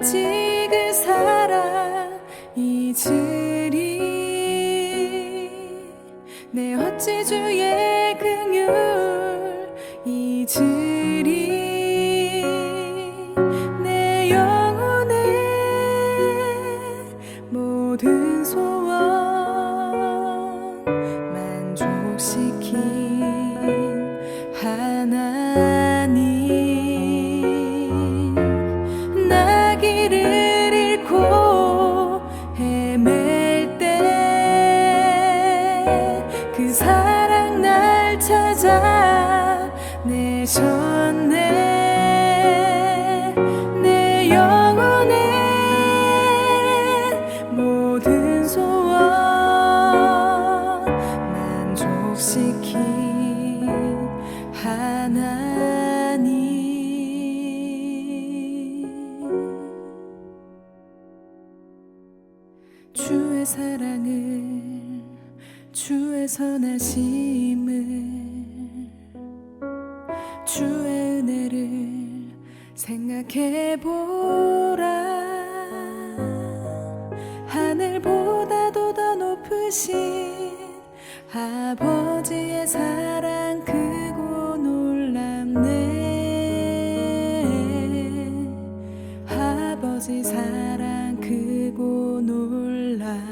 그 사랑 잊으리. 내 어찌 주의 긍휼 잊으리. 내 영혼의 모든 소원 내셨네 내 영혼의 모든 소원 만족시킨 하나님. 주의 사랑을 주의 선하심을 주의 은혜를 생각해 보라. 하늘보다도 더 높으신 아버지의 사랑 크고 놀랍네. 아버지 사랑 크고 놀랍네